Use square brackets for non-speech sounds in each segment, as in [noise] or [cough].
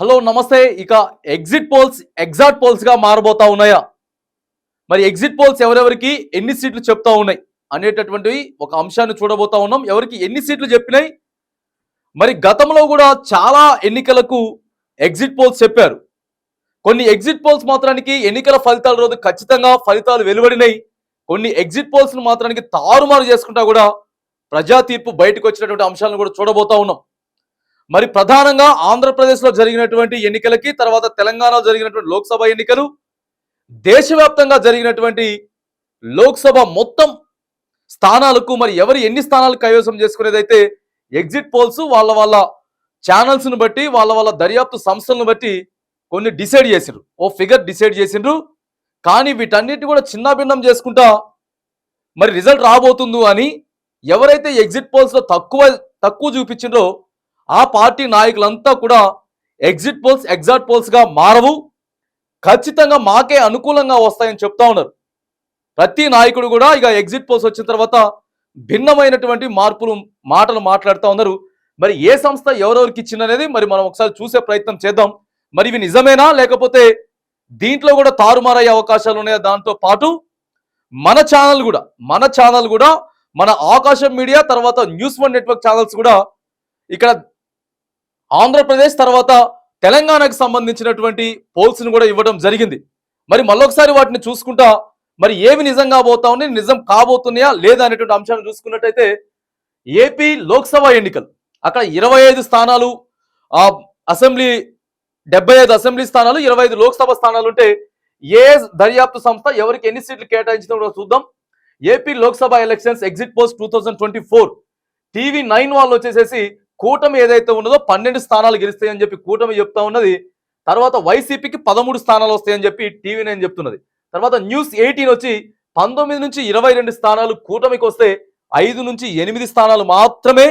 Hello నమస్తే. ఇక exit polls exact పోల్స్గా మారబోతా ఉన్నాయా? మరి ఎగ్జిట్ పోల్స్ ఎవరెవరికి ఎన్ని సీట్లు చెప్తా ఉన్నాయి అనేటటువంటివి ఒక అంశాన్ని చూడబోతా ఉన్నాం. ఎవరికి ఎన్ని సీట్లు చెప్పినాయి? మరి గతంలో కూడా చాలా ఎన్నికలకు ఎగ్జిట్ పోల్స్ చెప్పారు. కొన్ని ఎగ్జిట్ పోల్స్ మాత్రానికి ఎన్నికల ఫలితాల రోజు ఖచ్చితంగా ఫలితాలు వెలువడినాయి. కొన్ని ఎగ్జిట్ పోల్స్ను మాత్రానికి తారుమారు చేసుకుంటా కూడా ప్రజా తీర్పు బయటకు వచ్చినటువంటి అంశాలను కూడా చూడబోతా ఉన్నాం. మరి ప్రధానంగా ఆంధ్రప్రదేశ్లో జరిగినటువంటి ఎన్నికలకి తర్వాత తెలంగాణలో జరిగినటువంటి లోక్సభ ఎన్నికలు దేశవ్యాప్తంగా జరిగినటువంటి లోక్సభ మొత్తం స్థానాలకు మరి ఎవరు ఎన్ని స్థానాలు కైవసం చేసుకునేదైతే ఎగ్జిట్ పోల్స్ వాళ్ళ వాళ్ళ ఛానల్స్ను బట్టి వాళ్ళ వాళ్ళ దర్యాప్తు సంస్థలను బట్టి కొన్ని డిసైడ్ చేసిండ్రు. ఓ ఫిగర్ డిసైడ్ చేసిండ్రు. కానీ వీటన్నిటి కూడా చిన్నాభిన్నం చేసుకుంటా మరి రిజల్ట్ రాబోతుందో అని ఎవరైతే ఎగ్జిట్ పోల్స్లో తక్కువ తక్కువ చూపించిండ్రో ఆ పార్టీ నాయకులంతా కూడా ఎగ్జిట్ పోల్స్ ఎగ్జాట్ పోల్స్గా మారవు. ఖచ్చితంగా మాకే అనుకూలంగా వస్తాయని చెప్తా ఉన్నారు. ప్రతి నాయకుడు కూడా ఇక ఎగ్జిట్ పోల్స్ వచ్చిన తర్వాత భిన్నమైనటువంటి మార్పులు మాటలు మాట్లాడుతూ ఉన్నారు. మరి ఏ సంస్థ ఎవరెవరికి ఇచ్చిందనేది మరి మనం ఒకసారి చూసే ప్రయత్నం చేద్దాం. మరి ఇవి నిజమేనా? లేకపోతే దీంట్లో కూడా తారుమారయ్యే అవకాశాలు ఉన్నాయా? దాంతో పాటు మన ఛానల్ కూడా మన ఛానల్ కూడా మన ఆకాశం మీడియా తర్వాత న్యూస్ వన్ నెట్వర్క్ ఛానల్స్ కూడా ఇక్కడ ఆంధ్రప్రదేశ్ తర్వాత తెలంగాణకు సంబంధించినటువంటి polls ని కూడా ఇవ్వడం జరిగింది. మరి మళ్ళొకసారి వాటిని చూసుకుంటా మరి ఏవి నిజంగా పోతా ఉన్నాయి నిజం కాబోతున్నాయా లేదా అనేటువంటి అంశాన్ని చూసుకున్నట్టయితే ఏపీ లోక్సభ ఎన్నికలు. అక్కడ ఇరవై ఐదు స్థానాలు ఆ అసెంబ్లీ డెబ్బై ఐదు అసెంబ్లీ స్థానాలు ఇరవై ఐదు లోక్సభ స్థానాలు ఉంటే ఏ దర్యాప్తు సంస్థ ఎవరికి ఎన్ని సీట్లు కేటాయించిందో కూడా చూద్దాం. AP Lok Sabha elections exit post two thousand twenty four. TV nine వాళ్ళు వచ్చేసేసి కూటమి ఏదైతే ఉన్నదో పన్నెండు స్థానాలు గెలుస్తాయని చెప్పి కూటమి చెప్తా ఉన్నది. తర్వాత వైసీపీకి పదమూడు స్థానాలు వస్తాయని చెప్పి టీవీ నేను చెప్తున్నది. తర్వాత న్యూస్ ఎయిటీన్ వచ్చి పంతొమ్మిది నుంచి ఇరవై రెండు స్థానాలు కూటమికి వస్తే ఐదు నుంచి ఎనిమిది స్థానాలు మాత్రమే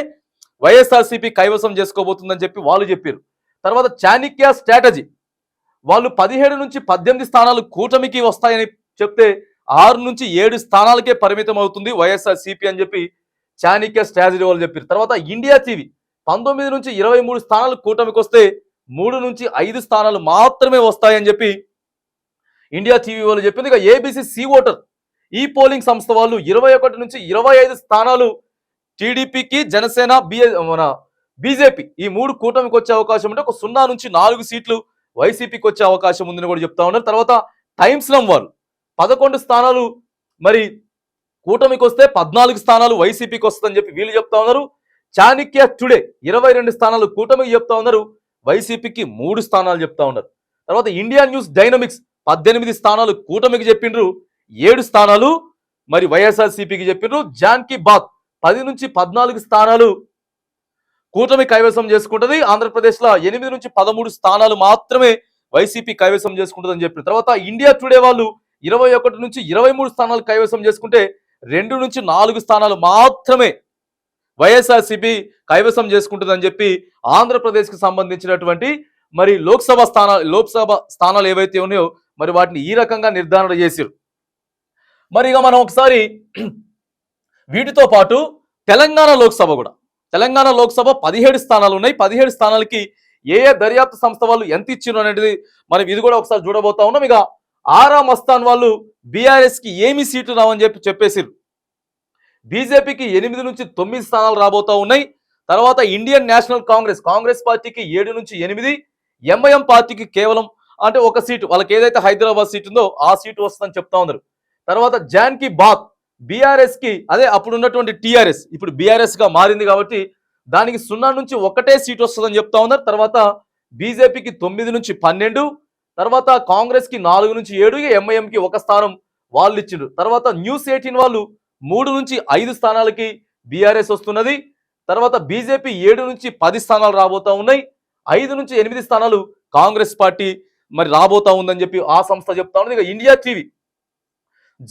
వైఎస్ఆర్సీపీ కైవసం చేసుకోబోతుందని చెప్పి వాళ్ళు చెప్పారు తర్వాత చాణిక్య స్ట్రాటజీ. వాళ్ళు పదిహేడు నుంచి పద్దెనిమిది స్థానాలు కూటమికి వస్తాయని చెప్తే ఆరు నుంచి ఏడు స్థానాలకే పరిమితం అవుతుంది వైఎస్ఆర్ సిపి అని చెప్పి చాణిక్య స్ట్రాటజీ వాళ్ళు చెప్పారు తర్వాత ఇండియా టీవీ. పంతొమ్మిది నుంచి ఇరవై మూడు స్థానాలు కూటమికి వస్తే మూడు నుంచి ఐదు స్థానాలు మాత్రమే వస్తాయని చెప్పి ఇండియా టీవీ వాళ్ళు చెప్పింది. ఇక ఏబీసీ సి ఓటర్ ఈ పోలింగ్ సంస్థ వాళ్ళు ఇరవై ఒకటి నుంచి ఇరవై ఐదు స్థానాలు టీడీపీకి జనసేన బిఏ మన బీజేపీ ఈ మూడు కూటమికి వచ్చే అవకాశం ఉంటే ఒక సున్నా నుంచి నాలుగు సీట్లు వైసీపీకి వచ్చే అవకాశం ఉందని కూడా చెప్తా ఉన్నారు. తర్వాత టైమ్స్ నం పదకొండు స్థానాలు మరి కూటమికి వస్తే పద్నాలుగు స్థానాలు వైసీపీకి వస్తుందని చెప్పి వీళ్ళు చెప్తా ఉన్నారు. చాణిక్య టుడే ఇరవై రెండు స్థానాలు కూటమికి చెప్తా ఉన్నారు. వైసీపీకి మూడు స్థానాలు చెప్తా ఉన్నారు. తర్వాత ఇండియా న్యూస్ డైనమిక్స్ పద్దెనిమిది స్థానాలు కూటమికి చెప్పిండ్రు ఏడు స్థానాలు మరి వైఎస్ఆర్సీపీకి చెప్పిండ్రు జాన్కీ బాత్ పది నుంచి పద్నాలుగు స్థానాలు కూటమి కైవసం చేసుకుంటది. ఆంధ్రప్రదేశ్లో ఎనిమిది నుంచి పదమూడు స్థానాలు మాత్రమే వైసీపీ కైవసం చేసుకుంటుందని చెప్పిన తర్వాత ఇండియా టుడే వాళ్ళు ఇరవై ఒకటి నుంచి ఇరవై మూడు స్థానాలు కైవసం చేసుకుంటే రెండు నుంచి నాలుగు స్థానాలు మాత్రమే వైఎస్ఆర్సీపీ కైవసం చేసుకుంటుందని చెప్పి ఆంధ్రప్రదేశ్కి సంబంధించినటువంటి మరి లోక్సభ స్థానాలు లోక్సభ స్థానాలు ఏవైతే ఉన్నాయో మరి వాటిని ఈ రకంగా నిర్ధారణ చేశారు మరి ఇక మనం ఒకసారి వీటితో పాటు తెలంగాణ లోక్సభ కూడా. తెలంగాణ లోక్సభ పదిహేడు స్థానాలు ఉన్నాయి. పదిహేడు స్థానాలకి ఏ ఏ దర్యాప్తు సంస్థ వాళ్ళు ఎంత ఇచ్చిండ్రు అనేది మనం ఇది కూడా ఒకసారి చూడబోతా ఉన్నాం. ఇక ఆరా మస్తాన్ వాళ్ళు బీఆర్ఎస్కి ఏమి సీట్లు రావని చెప్పి చెప్పేసిరు బీజేపీకి ఎనిమిది నుంచి తొమ్మిది స్థానాలు రాబోతా ఉన్నాయి. తర్వాత ఇండియన్ నేషనల్ కాంగ్రెస్ కాంగ్రెస్ పార్టీకి ఏడు నుంచి ఎనిమిది ఎంఐఎం పార్టీకి కేవలం అంటే ఒక సీటు వాళ్ళకి ఏదైతే హైదరాబాద్ సీట్ ఉందో ఆ సీటు వస్తుందని చెప్తా ఉన్నారు. తర్వాత జాన్కి బాత్ బీఆర్ఎస్కి అదే అప్పుడు ఉన్నటువంటి టీఆర్ఎస్ ఇప్పుడు బీఆర్ఎస్గా మారింది కాబట్టి దానికి సున్నా నుంచి ఒకటే సీట్ వస్తుందని చెప్తా ఉన్నారు. తర్వాత బీజేపీకి తొమ్మిది నుంచి పన్నెండు తర్వాత కాంగ్రెస్కి నాలుగు నుంచి ఏడు ఎంఐఎంకి ఒక స్థానం వాళ్ళు ఇచ్చిండ్రు. తర్వాత న్యూస్ ఎయిటీన్ వాళ్ళు మూడు నుంచి ఐదు స్థానాలకి బీఆర్ఎస్ వస్తున్నది. తర్వాత బీజేపీ ఏడు నుంచి పది స్థానాలు రాబోతా ఉన్నాయి. ఐదు నుంచి ఎనిమిది స్థానాలు కాంగ్రెస్ పార్టీ మరి రాబోతా ఉందని చెప్పి ఆ సంస్థ చెప్తా ఉన్నది. ఇక ఇండియా టీవీ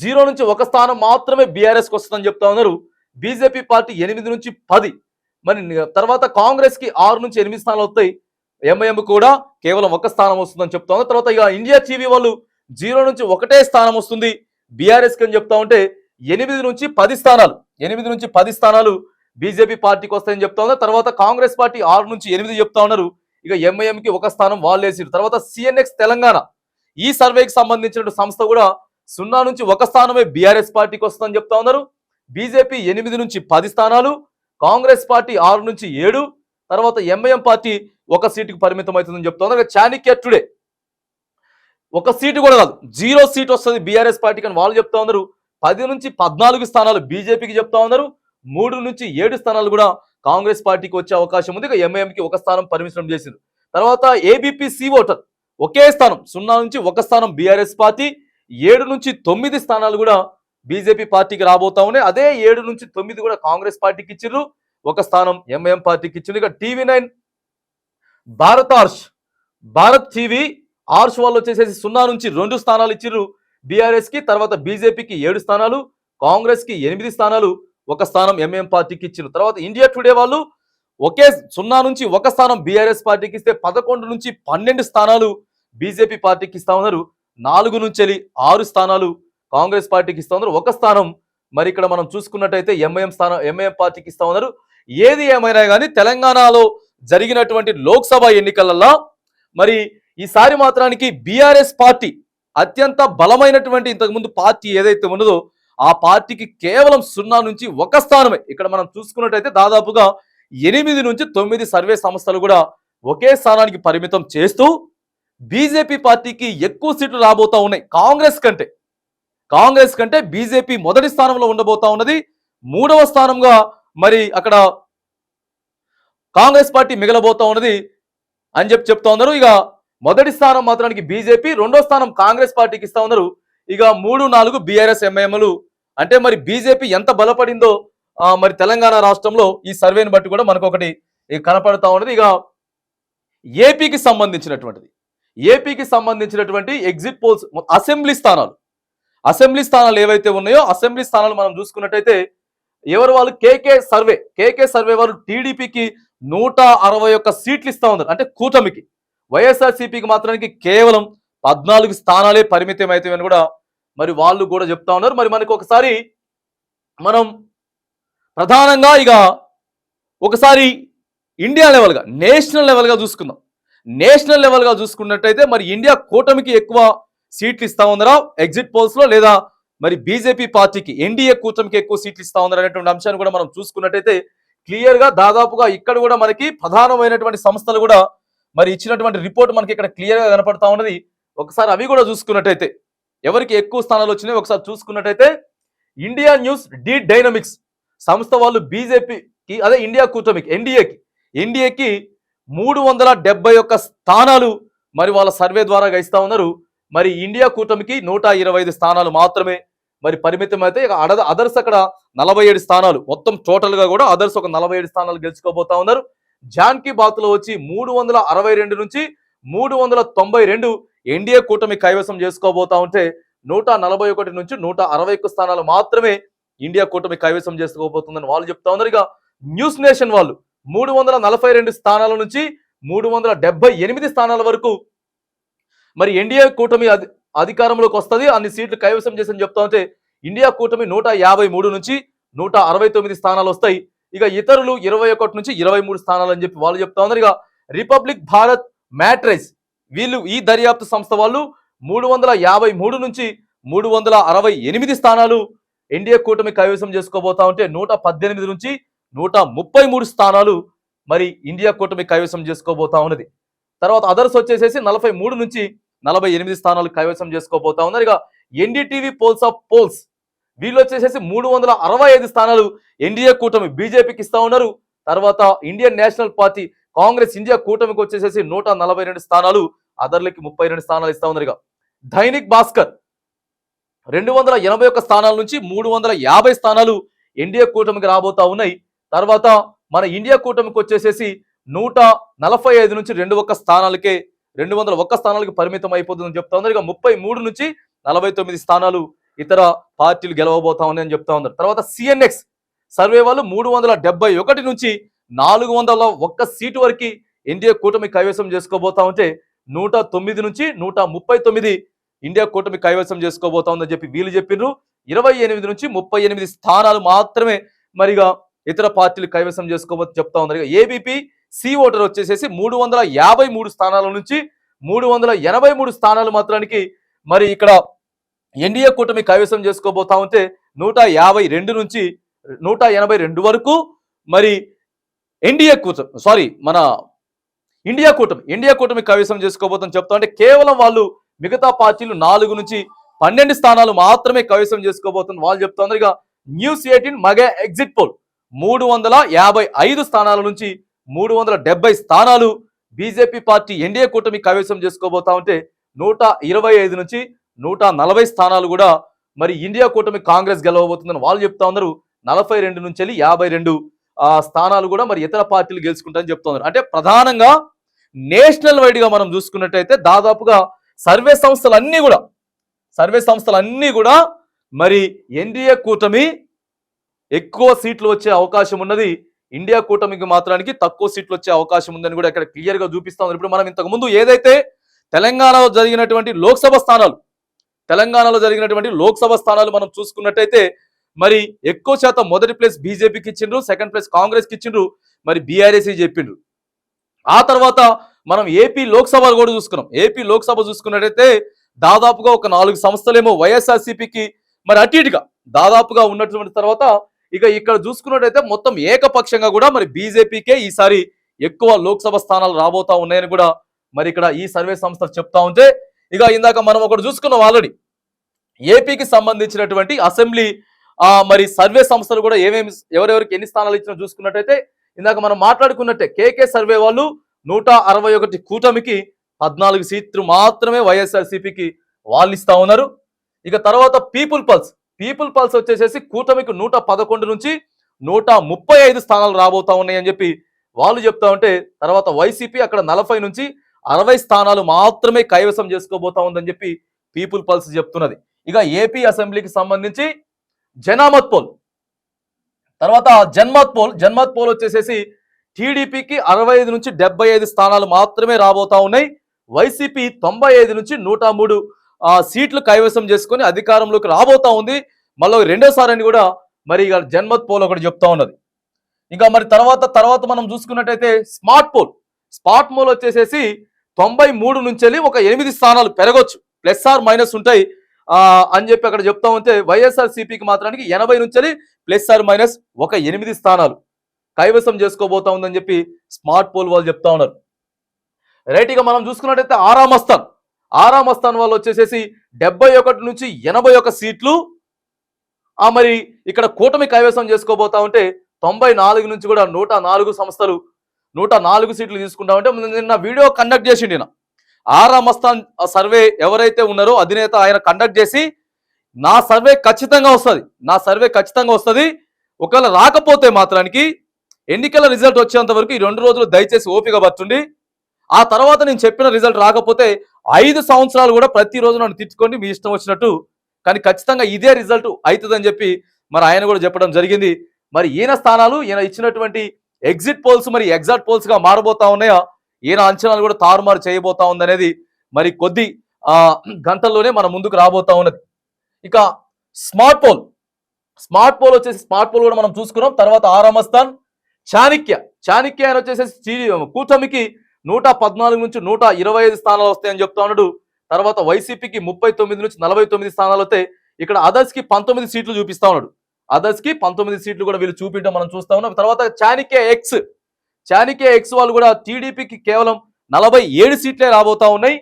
జీరో నుంచి ఒక స్థానం మాత్రమే బీఆర్ఎస్కి వస్తుందని చెప్తా ఉన్నారు. బీజేపీ పార్టీ ఎనిమిది నుంచి పది. మరి తర్వాత కాంగ్రెస్కి ఆరు నుంచి ఎనిమిది స్థానాలు వస్తాయి. ఎంఐఎం కూడా కేవలం ఒక స్థానం వస్తుందని చెప్తా ఉన్నారు. తర్వాత ఇక ఇండియా టీవీ వాళ్ళు జీరో నుంచి ఒకటే స్థానం వస్తుంది. బీఆర్ఎస్కి అని చెప్తా ఉంటే ఎనిమిది నుంచి పది స్థానాలు. ఎనిమిది నుంచి పది స్థానాలు బీజేపీ పార్టీకి వస్తాయని చెప్తా ఉన్నారు. తర్వాత కాంగ్రెస్ పార్టీ ఆరు నుంచి ఎనిమిది చెప్తా ఉన్నారు. ఇక ఎంఐఎంకి ఒక స్థానం వాళ్ళు వేసారు. తర్వాత సిఎన్ఎక్స్ తెలంగాణ. ఈ సర్వేకి సంబంధించిన సంస్థ కూడా సున్నా నుంచి ఒక స్థానమే బీఆర్ఎస్ పార్టీకి వస్తుందని చెప్తా ఉన్నారు. బీజేపీ ఎనిమిది నుంచి పది స్థానాలు. కాంగ్రెస్ పార్టీ ఆరు నుంచి ఏడు. తర్వాత ఎంఐఎం పార్టీ ఒక సీటుకు పరిమితం అవుతుందని చెప్తా ఉన్నారు. ఇక టుడే. ఒక సీటు కూడా కాదు. జీరో సీట్ వస్తుంది బీఆర్ఎస్ పార్టీకి అని వాళ్ళు చెప్తా ఉన్నారు. పది నుంచి పద్నాలుగు స్థానాలు బీజేపీకి చెప్తా ఉన్నారు. మూడు నుంచి ఏడు స్థానాలు కూడా కాంగ్రెస్ పార్టీకి వచ్చే అవకాశం ఉంది. ఇక ఎంఐఎంకి ఒక స్థానం పరిమితం చేసింది. తర్వాత ఏబీపీ సి ఓటర్ ఒకే స్థానం సున్నా నుంచి ఒక స్థానం బీఆర్ఎస్ పార్టీ ఏడు నుంచి తొమ్మిది స్థానాలు కూడా బీజేపీ పార్టీకి రాబోతా ఉన్నాయి. అదే ఏడు నుంచి తొమ్మిది కూడా కాంగ్రెస్ పార్టీకి ఇచ్చిర్రు. ఒక స్థానం ఎంఐఎం పార్టీకి ఇచ్చింది ఇక టీవీ నైన్ భారత్ ఆర్ష్ భారత్ టీవీ ఆర్ష్ వాళ్ళు వచ్చేసేసి సున్నా నుంచి రెండు స్థానాలు ఇచ్చిర్రు. బీఆర్ఎస్కి తర్వాత బీజేపీకి ఏడు స్థానాలు కాంగ్రెస్కి ఎనిమిది స్థానాలు ఒక స్థానం ఎంఎం పార్టీకి ఇచ్చిన తర్వాత ఇండియా టుడే వాళ్ళు ఒకే సున్నా నుంచి ఒక స్థానం బీఆర్ఎస్ పార్టీకి ఇస్తే పదకొండు నుంచి పన్నెండు స్థానాలు బీజేపీ పార్టీకి ఇస్తా ఉన్నారు. నాలుగు నుంచి వెళ్ళి ఆరు స్థానాలు కాంగ్రెస్ పార్టీకి ఇస్తా ఉన్నారు. ఒక స్థానం మరి ఇక్కడ మనం చూసుకున్నట్టయితే ఎంఐఎం స్థానం ఎంఐఎం పార్టీకి ఇస్తా ఉన్నారు. ఏది ఏమైనా కానీ తెలంగాణలో జరిగినటువంటి లోక్సభ ఎన్నికలలో మరి ఈసారి మాత్రానికి బీఆర్ఎస్ పార్టీ అత్యంత బలమైనటువంటి ఇంతకుముందు పార్టీ ఏదైతే ఉన్నదో ఆ పార్టీకి కేవలం సున్నా నుంచి ఒక స్థానమే. ఇక్కడ మనం చూసుకున్నట్టయితే దాదాపుగా ఎనిమిది నుంచి తొమ్మిది సర్వే సంస్థలు కూడా ఒకే స్థానానికి పరిమితం చేస్తూ బీజేపీ పార్టీకి ఎక్కువ సీట్లు రాబోతా ఉన్నాయి. కాంగ్రెస్ కంటే. కాంగ్రెస్ కంటే బీజేపీ మొదటి స్థానంలో ఉండబోతా ఉన్నది. మూడవ స్థానంగా మరి అక్కడ కాంగ్రెస్ పార్టీ మిగలబోతా ఉన్నది అని చెప్పి చెప్తా ఉన్నారు. ఇక మొదటి స్థానం మాత్రానికి బీజేపీ రెండో స్థానం కాంగ్రెస్ పార్టీకి ఇస్తా ఉన్నారు. ఇక మూడు నాలుగు బీఆర్ఎస్ ఎంఐఎంలు. అంటే మరి బీజేపీ ఎంత బలపడిందో మరి తెలంగాణ రాష్ట్రంలో ఈ సర్వేని బట్టి కూడా మనకు ఒకటి కనపడతా ఉన్నది. ఇక ఏపీకి సంబంధించినటువంటిది. ఏపీకి సంబంధించినటువంటి ఎగ్జిట్ పోల్స్ అసెంబ్లీ స్థానాలు. అసెంబ్లీ స్థానాలు ఏవైతే ఉన్నాయో అసెంబ్లీ స్థానాలు మనం చూసుకున్నట్టయితే ఎవరు వాళ్ళు? KK survey. కేకే సర్వే వాళ్ళు టీడీపీకి నూట అరవై ఒక్క సీట్లు ఇస్తా ఉన్నారు. అంటే కూటమికి. వైఎస్ఆర్సీపీకి మాత్రానికి కేవలం పద్నాలుగు స్థానాలే పరిమితం అవుతాయని కూడా మరి వాళ్ళు కూడా చెప్తా ఉన్నారు. మరి మనకు ఒకసారి మనం ప్రధానంగా ఇక ఒకసారి ఇండియా లెవెల్గా నేషనల్ లెవెల్గా చూసుకుందాం. నేషనల్ లెవెల్గా చూసుకున్నట్టయితే మరి ఇండియా కూటమికి ఎక్కువ సీట్లు ఇస్తా ఉందరా ఎగ్జిట్ పోల్స్లో లేదా మరి బీజేపీ పార్టీకి ఎన్డీఏ కూటమికి ఎక్కువ సీట్లు ఇస్తా ఉందరా అనేటువంటి అంశాన్ని కూడా మనం చూసుకున్నట్టయితే క్లియర్గా దాదాపుగా ఇక్కడ కూడా మనకి ప్రధానమైనటువంటి సంస్థలు కూడా మరి ఇచ్చినటువంటి రిపోర్ట్ మనకి ఇక్కడ క్లియర్గా కనపడతా ఉన్నది. ఒకసారి అవి కూడా చూసుకున్నట్టయితే ఎవరికి ఎక్కువ స్థానాలు వచ్చినాయి ఒకసారి చూసుకున్నట్టయితే ఇండియా న్యూస్ డి డైనమిక్స్ సంస్థ వాళ్ళు బీజేపీకి అదే ఇండియా కూటమికి ఎన్డీఏకి ఎన్డీఏకి మూడు వందల డెబ్బై ఒక్క స్థానాలు మరి వాళ్ళ సర్వే ద్వారా ఇస్తా ఉన్నారు. మరి ఇండియా కూటమికి నూట ఇరవై ఐదు స్థానాలు మాత్రమే. మరి పరిమితం అయితే అడ అదర్స్ అక్కడ నలభై ఏడు స్థానాలు. మొత్తం టోటల్గా కూడా అదర్స్ ఒక నలభై ఏడు స్థానాలు గెలుచుకోబోతా ఉన్నారు. జాన్కీ బాత్లో వచ్చి మూడు వందల అరవై రెండు నుంచి మూడు వందల తొంభై రెండు ఎన్డీఏ కూటమి కైవసం చేసుకోబోతా ఉంటే నూట నలభై ఒకటి నుంచి నూట అరవై ఒక్క స్థానాలు మాత్రమే ఇండియా కూటమి కైవసం చేసుకోబోతుందని వాళ్ళు చెప్తా ఉన్నారు. ఇక న్యూస్ నేషన్ వాళ్ళు మూడు వందల నలభై రెండు స్థానాల నుంచి మూడు వందల డెబ్బై ఎనిమిది స్థానాల వరకు మరి ఎన్డీఏ కూటమి అధి- అధికారంలోకి వస్తుంది. అన్ని సీట్లు కైవసం చేసని చెప్తా ఉంటే ఇండియా కూటమి నూట యాభై మూడు నుంచి నూట అరవై తొమ్మిది స్థానాలు వస్తాయి. ఇక ఇతరులు ఇరవై ఒకటి నుంచి ఇరవై మూడు స్థానాలు అని చెప్పి వాళ్ళు చెప్తా ఉన్నారు. ఇక రిపబ్లిక్ భారత్ మ్యాట్రైస్ వీళ్ళు ఈ దర్యాప్తు సంస్థ వాళ్ళు మూడు వందల యాభై మూడు నుంచి మూడు వందల అరవై ఎనిమిది స్థానాలు ఎన్డీఏ కూటమి కైవసం చేసుకోబోతా ఉంటే నూట పద్దెనిమిది నుంచి నూట ముప్పై మూడు స్థానాలు మరి ఇండియా కూటమి కైవసం చేసుకోబోతా ఉన్నది. తర్వాత అదర్స్ వచ్చేసేసి నలభై మూడు నుంచి నలభై ఎనిమిది స్థానాలు కైవసం చేసుకోబోతా ఉన్నారు. ఇక ఎన్డీటీవీ పోల్స్ ఆఫ్ పోల్స్ వీళ్ళు వచ్చేసేసి మూడు వందల అరవై ఐదు స్థానాలు ఎన్డీఏ కూటమి బీజేపీకి ఇస్తా ఉన్నారు. తర్వాత Indian national party Congress India కూటమికి వచ్చేసేసి నూట నలభై రెండు స్థానాలు అదర్లకి ముప్పై రెండు స్థానాలు ఇస్తా ఉన్నారు దైనిక్ భాస్కర్ రెండు వందల ఎనభై ఒక్క స్థానాల నుంచి మూడు వందల యాభై స్థానాలు ఎన్డీఏ కూటమికి రాబోతా ఉన్నాయి. తర్వాత మన ఇండియా కూటమికి వచ్చేసేసి నూట నలభై ఐదు నుంచి రెండు ఒక్క స్థానాలకే రెండు వందల ఒక్క స్థానాలకు పరిమితం అయిపోతుందని చెప్తా ఉన్నారు. ఇక ముప్పై మూడు నుంచి నలభై తొమ్మిది స్థానాలు ఇతర పార్టీలు గెలవబోతా ఉన్నాయని చెప్తా ఉన్నారు. తర్వాత సిఎన్ఎక్స్ సర్వే వాళ్ళు మూడు వందల డెబ్బై ఒకటి నుంచి నాలుగు వందల ఒక్క సీటు వరకు ఇండియా కూటమి కైవసం చేసుకోబోతా ఉంటే నూట తొమ్మిది నుంచి నూట ముప్పై తొమ్మిది ఇండియా కూటమి కైవసం చేసుకోబోతా ఉందని చెప్పి వీళ్ళు చెప్పిండ్రు ఇరవై ఎనిమిది నుంచి ముప్పై ఎనిమిది స్థానాలు మాత్రమే మరిగా ఇతర పార్టీలు కైవసం చేసుకోబోతు చెప్తా ఉన్నారు. ఏబీపీ సి ఓటర్ వచ్చేసేసి మూడు వందల యాభై మూడు స్థానాల నుంచి మూడు వందల ఎనభై మూడు స్థానాలు మాత్రానికి మరి ఇక్కడ ఎన్డీఏ కూటమి కైవసం చేసుకోబోతా ఉంటే నూట యాభై రెండు నుంచి నూట ఎనభై రెండు వరకు మరి ఎన్డీఏ కూటమి సారీ మన ఇండియా కూటమి ఇండియా కూటమి కైవసం చేసుకోబోతుందని చెప్తా అంటే కేవలం వాళ్ళు మిగతా పార్టీలు నాలుగు నుంచి పన్నెండు స్థానాలు మాత్రమే కైవసం చేసుకోబోతుంది వాళ్ళు చెప్తున్నారు ఇక న్యూస్ ఎయిటీన్ మగే ఎగ్జిట్ పోల్ మూడు వందల యాభై ఐదు స్థానాల నుంచి మూడు వందల డెబ్బై స్థానాలు బీజేపీ పార్టీ ఎన్డీఏ కూటమి కైవసం చేసుకోబోతా ఉంటే నూట ఇరవై ఐదు నుంచి నూట నలభై స్థానాలు కూడా మరి ఇండియా కూటమి కాంగ్రెస్ గెలవబోతుందని వాళ్ళు చెప్తా ఉన్నారు. నలభై రెండు నుంచి వెళ్ళి యాభై రెండు ఆ, స్థానాలు కూడా మరి ఇతర పార్టీలు గెలుచుకుంటారని చెప్తున్నారు. అంటే ప్రధానంగా నేషనల్ వైడ్గా మనం చూసుకున్నట్టయితే దాదాపుగా సర్వే సంస్థలు అన్నీ కూడా సర్వే సంస్థలు అన్నీ కూడా మరి ఎన్డీఏ కూటమి ఎక్కువ సీట్లు వచ్చే అవకాశం ఉన్నది. ఇండియా కూటమికి మాత్రానికి తక్కువ సీట్లు వచ్చే అవకాశం ఉందని కూడా ఇక్కడ క్లియర్గా చూపిస్తాం చూపిస్తా ఉన్నారు. ఇప్పుడు మనం ఇంతకుముందు ఏదైతే తెలంగాణలో జరిగినటువంటి లోక్సభ స్థానాలు తెలంగాణలో జరిగినటువంటి లోక్సభ స్థానాలు మనం చూసుకున్నట్టయితే మరి ఎక్కువ శాతం మొదటి ప్లేస్ బీజేపీకి ఇచ్చిండ్రు సెకండ్ ప్లేస్ కాంగ్రెస్కి ఇచ్చిండ్రు మరి బీఆర్ఎస్ చెప్పిండ్రు ఆ తర్వాత మనం ఏపీ లోక్సభ కూడా చూసుకున్నాం. ఏపీ లోక్సభ చూసుకున్నట్టయితే దాదాపుగా ఒక నాలుగు సంస్థలేమో వైఎస్ఆర్సీపీకి మరి అటు ఇటుగా దాదాపుగా ఉన్నటువంటి తర్వాత ఇక ఇక్కడ చూసుకున్నట్టయితే మొత్తం ఏకపక్షంగా కూడా మరి బీజేపీకే ఈసారి ఎక్కువ లోక్సభ స్థానాలు రాబోతా ఉన్నాయని కూడా మరి ఇక్కడ ఈ సర్వే సంస్థ చెప్తా ఉంటే ఇక ఇందాక మనం ఒకటి చూసుకున్నాం ఆల్రెడీ ఏపీకి సంబంధించినటువంటి అసెంబ్లీ మరి సర్వే సంస్థలు కూడా ఏమేమి ఎవరెవరికి ఎన్ని స్థానాలు ఇచ్చినా చూసుకున్నట్టయితే ఇందాక మనం మాట్లాడుకున్నట్టే కేకే సర్వే వాళ్ళు నూట అరవై ఒకటి కూటమికి పద్నాలుగు సీట్లు మాత్రమే వైఎస్ఆర్సీపీకి వాళ్ళు ఇస్తా ఉన్నారు. ఇక తర్వాత పీపుల్ పల్స్ పీపుల్ పల్స్ వచ్చేసేసి కూటమికి నూట పదకొండు నుంచి నూట ముప్పై ఐదు స్థానాలు రాబోతా ఉన్నాయి అని చెప్పి వాళ్ళు చెప్తా ఉంటే తర్వాత వైసీపీ అక్కడ నలభై నుంచి అరవై స్థానాలు మాత్రమే కైవసం చేసుకోబోతా ఉందని చెప్పి పీపుల్ పల్స్ చెప్తున్నది. ఇక ఏపీ అసెంబ్లీకి సంబంధించి జనామత్ పోల్. తర్వాత జన్మత్ పోల్. జన్మత్ పోల్ వచ్చేసేసి టీడీపీకి అరవై ఐదు నుంచి డెబ్బై ఐదు స్థానాలు మాత్రమే రాబోతా ఉన్నాయి. వైసీపీ తొంభై ఐదు నుంచి నూట మూడు సీట్లు కైవసం చేసుకొని అధికారంలోకి రాబోతా ఉంది. మళ్ళీ రెండోసారి అని కూడా మరి ఇక జన్మత్ పోల్ ఒకటి చెప్తా ఉన్నది. ఇంకా మరి తర్వాత తర్వాత మనం చూసుకున్నట్టయితే స్మార్ట్ పోల్. స్మార్ట్ పోల్ వచ్చేసేసి తొంభై మూడు నుంచి ఒక ఎనిమిది స్థానాలు పెరగొచ్చు. ప్లస్ ఆర్ మైనస్ ఉంటాయి. అని చెప్పి అక్కడ చెప్తా ఉంటే వైఎస్ఆర్ సిపికి మాత్రానికి ఎనభై నుంచి ప్లస్ ఆర్ మైనస్ ఒక ఎనిమిది స్థానాలు. కైవసం చేసుకోబోతా ఉందని చెప్పి స్మార్ట్ పోల్ వాళ్ళు చెప్తా ఉన్నారు. రైట్ ఇక మనం చూసుకున్నట్టయితే ఆరామ్ అస్థాన్ అస్థాన్ వాళ్ళు వచ్చేసేసి డెబ్బై ఒకటి నుంచి ఎనభై ఒక సీట్లు. ఆ మరి ఇక్కడ కూటమి కైవసం చేసుకోబోతా ఉంటే తొంభై నాలుగు నుంచి కూడా నూట నాలుగు సంస్థలు నూట నాలుగు సీట్లు తీసుకుంటామంటే నిన్న వీడియో కండక్ట్ చేసిండి ఈయన. ఆరామ్ అస్థాన్ సర్వే ఎవరైతే ఉన్నారో అధినేత ఆయన కండక్ట్ చేసి నా సర్వే ఖచ్చితంగా వస్తుంది. నా సర్వే ఖచ్చితంగా వస్తుంది. ఒకవేళ రాకపోతే మాత్రానికి ఎన్నికల రిజల్ట్ వచ్చేంత వరకు ఈ రెండు రోజులు దయచేసి ఓపిక పట్టుండి ఆ తర్వాత నేను చెప్పిన రిజల్ట్ రాకపోతే ఐదు సంవత్సరాలు కూడా ప్రతిరోజు నన్ను తిట్టుకోండి మీ ఇష్టం వచ్చినట్టు. కానీ ఖచ్చితంగా ఇదే రిజల్ట్ అవుతుందని చెప్పి మరి ఆయన కూడా చెప్పడం జరిగింది. మరి ఈయన స్థానాలు ఈయన ఇచ్చినటువంటి ఎగ్జిట్ పోల్స్ మరి ఎగ్జాక్ట్ పోల్స్గా మారబోతా ఉన్నాయా? ఈయన అంచనాలు కూడా తారుమారు చేయబోతా ఉందనేది మరి కొద్ది ఆ, గంటల్లోనే మన ముందుకు రాబోతా ఉన్నది. ఇక స్మార్ట్ పోల్. స్మార్ట్ పోల్ వచ్చేసి స్మార్ట్ పోల్ కూడా మనం చూసుకున్నాం. తర్వాత ఆరామస్థాన్ చాణిక్య. చాణిక్య ఆయన వచ్చేసి కూటమికి నూట పద్నాలుగు నుంచి నూట ఇరవై ఐదు స్థానాలు వస్తాయని చెప్తా ఉన్నాడు. తర్వాత వైసీపీకి ముప్పై తొమ్మిది నుంచి నలభై తొమ్మిది స్థానాలు వస్తాయి. ఇక్కడ అదర్స్కి పంతొమ్మిది సీట్లు చూపిస్తా ఉన్నాడు. అదర్స్కి పంతొమ్మిది సీట్లు కూడా వీళ్ళు చూపించడం మనం చూస్తా ఉన్నాం. తర్వాత చానికే ఎక్స్ చానికే ఎక్స్ వాళ్ళు కూడా టీడీపీకి కేవలం నలభై ఏడు సీట్లే రాబోతా ఉన్నాయి.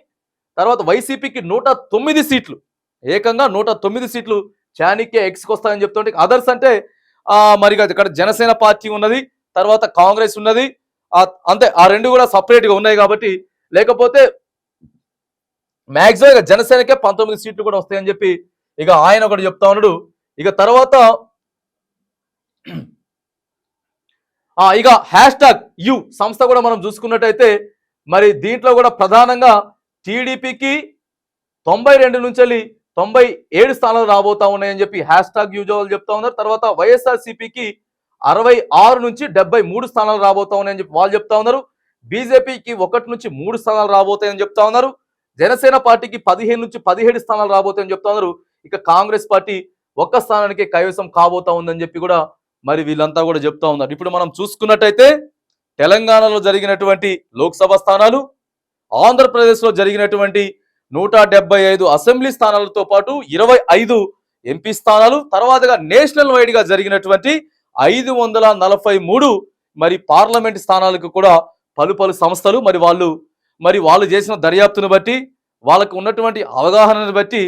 తర్వాత వైసీపీకి నూట తొమ్మిది సీట్లు. ఏకంగా నూట తొమ్మిది సీట్లు చానికే ఎక్స్కి వస్తాయని చెప్తుంటే అదర్స్ అంటే ఆ, మరి ఇక్కడ జనసేన పార్టీ ఉన్నది తర్వాత కాంగ్రెస్ ఉన్నది అంతే ఆ రెండు కూడా సపరేట్గా ఉన్నాయి కాబట్టి లేకపోతే మ్యాక్సిమం ఇక జనసేనకే పంతొమ్మిది సీట్లు కూడా వస్తాయని చెప్పి ఇక ఆయన ఒకటి చెప్తా ఉన్నాడు. ఇక తర్వాత [clears throat] ఇక హ్యాష్ ట్యాగ్ యు సంస్థ కూడా మనం చూసుకున్నట్టయితే మరి దీంట్లో కూడా ప్రధానంగా టీడీపీకి తొంభై రెండు నుంచి వెళ్ళి తొంభై ఏడు స్థానాలు రాబోతా ఉన్నాయని చెప్పి హ్యాష్ ట్యాగ్ యూజ్ వాళ్ళు చెప్తా ఉన్నారు. తర్వాత వైఎస్ఆర్ సిపికి అరవై ఆరు నుంచి డెబ్బై మూడు స్థానాలు రాబోతా ఉన్నాయని చెప్పి వాళ్ళు చెప్తా ఉన్నారు. బీజేపీకి ఒకటి నుంచి మూడు స్థానాలు రాబోతాయని చెప్తా ఉన్నారు. జనసేన పార్టీకి పదిహేను నుంచి పదిహేడు స్థానాలు రాబోతాయని చెప్తా ఉన్నారు. ఇక కాంగ్రెస్ పార్టీ ఒక్క స్థానానికి కైవసం కాబోతా ఉందని చెప్పి కూడా మరి వీళ్ళంతా కూడా చెప్తా ఉన్నారు. ఇప్పుడు మనం చూసుకున్నట్టయితే తెలంగాణలో జరిగినటువంటి లోక్సభ స్థానాలు ఆంధ్రప్రదేశ్లో జరిగినటువంటి నూట డెబ్బై ఐదు అసెంబ్లీ స్థానాలతో పాటు ఇరవై ఐదు ఎంపీ స్థానాలు తర్వాతగా నేషనల్ వైడ్గా జరిగినటువంటి ఐదు వందల నలభై మూడు మరి పార్లమెంట్ స్థానాలకు కూడా పలు పలు సంస్థలు మరి వాళ్ళు మరి వాళ్ళు చేసిన దర్యాప్తును బట్టి వాళ్ళకు ఉన్నటువంటి అవగాహనను బట్టి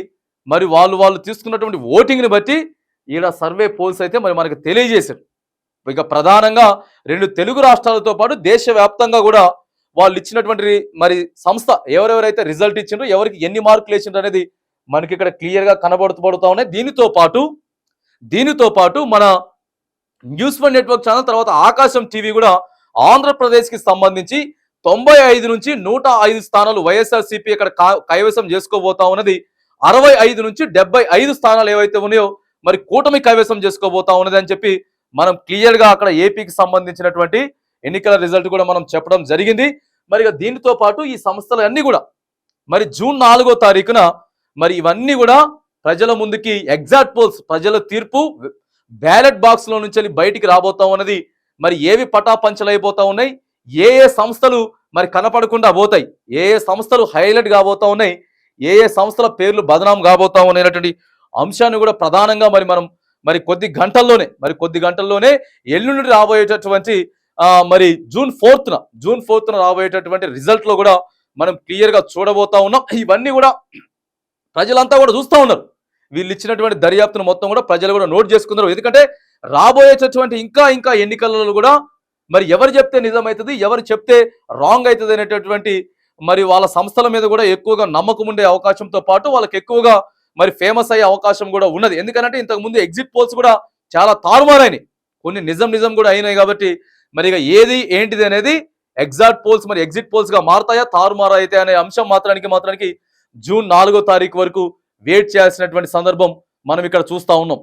మరి వాళ్ళు వాళ్ళు తీసుకున్నటువంటి ఓటింగ్ని బట్టి ఈడ సర్వే పోల్స్ అయితే మరి మనకు తెలియజేశారు. ఇక ప్రధానంగా రెండు తెలుగు రాష్ట్రాలతో పాటు దేశవ్యాప్తంగా కూడా వాళ్ళు ఇచ్చినటువంటి మరి సంస్థ ఎవరెవరైతే రిజల్ట్ ఇచ్చిండ్రో ఎవరికి ఎన్ని మార్కులు వేసిండ్రు అనేది మనకి ఇక్కడ క్లియర్గా కనబడుతూ ఉన్నాయి. దీనితో పాటు దీనితో పాటు మన న్యూస్ వన్ నెట్వర్క్ ఛానల్ తర్వాత ఆకాశం టీవీ కూడా ఆంధ్రప్రదేశ్కి సంబంధించి తొంభై ఐదు నుంచి నూట ఐదు స్థానాలు వైఎస్ఆర్సీపీ ఇక్కడ కైవసం చేసుకోబోతా ఉన్నది. అరవై ఐదు నుంచి డెబ్బై ఐదు స్థానాలు ఏవైతే ఉన్నాయో మరి కూటమి కైవసం చేసుకోబోతా ఉన్నది అని చెప్పి మనం క్లియర్గా అక్కడ ఏపీకి సంబంధించినటువంటి ఎన్నికల రిజల్ట్ కూడా మనం చెప్పడం జరిగింది. మరి దీనితో పాటు ఈ సంస్థలు కూడా మరి జూన్ నాలుగో తారీఖున మరి ఇవన్నీ కూడా ప్రజల ముందుకి ఎగ్జాక్ట్ పోల్స్ ప్రజల తీర్పు బ్యాలెట్ బాక్స్లో నుంచి వెళ్ళి బయటికి రాబోతా ఉన్నది. మరి ఏవి పటాపంచలైపోతా ఉన్నాయి? ఏ ఏ సంస్థలు మరి కనపడకుండా పోతాయి? ఏ ఏ సంస్థలు హైలైట్ కాబోతా ఉన్నాయి? ఏ ఏ సంస్థల పేర్లు బదనాం కాబోతా ఉన్నాయి? అనేటువంటి అంశాన్ని కూడా ప్రధానంగా మరి మనం మరి కొద్ది గంటల్లోనే మరి కొద్ది గంటల్లోనే ఎల్లుండి రాబోయేటటువంటి మరి జూన్ ఫోర్త్న జూన్ ఫోర్త్న రాబోయేటటువంటి రిజల్ట్లో కూడా మనం క్లియర్గా చూడబోతా ఉన్నాం. ఇవన్నీ కూడా ప్రజలంతా కూడా చూస్తూ ఉన్నారు. వీళ్ళు ఇచ్చినటువంటి దర్యాప్తును మొత్తం కూడా ప్రజలు కూడా నోట్ చేసుకున్నారు ఎందుకంటే రాబోయేటటువంటి ఇంకా ఇంకా ఎన్నికలలో కూడా మరి ఎవరు చెప్తే నిజమవుతుంది ఎవరు చెప్తే రాంగ్ అవుతుంది అనేటటువంటి మరి వాళ్ళ సంస్థల మీద కూడా ఎక్కువగా నమ్మకం ఉండే అవకాశంతో పాటు వాళ్ళకి ఎక్కువగా మరి ఫేమస్ అయ్యే అవకాశం కూడా ఉన్నది. ఎందుకంటే ఇంతకు ముందు ఎగ్జిట్ పోల్స్ కూడా చాలా తారుమారైనవి కొన్ని నిజం నిజం కూడా అయినాయి కాబట్టి మరి ఇక ఏది ఏంటిది అనేది ఎగ్జాక్ట్ పోల్స్ మరి ఎగ్జిట్ పోల్స్గా మారతాయా తారుమారా అయితే అనే అంశం మాత్రానికి మాత్రానికి జూన్ నాలుగో తారీఖు వరకు వెయిట్ చేయాల్సినటువంటి సందర్భం మనం ఇక్కడ చూస్తా ఉన్నాం.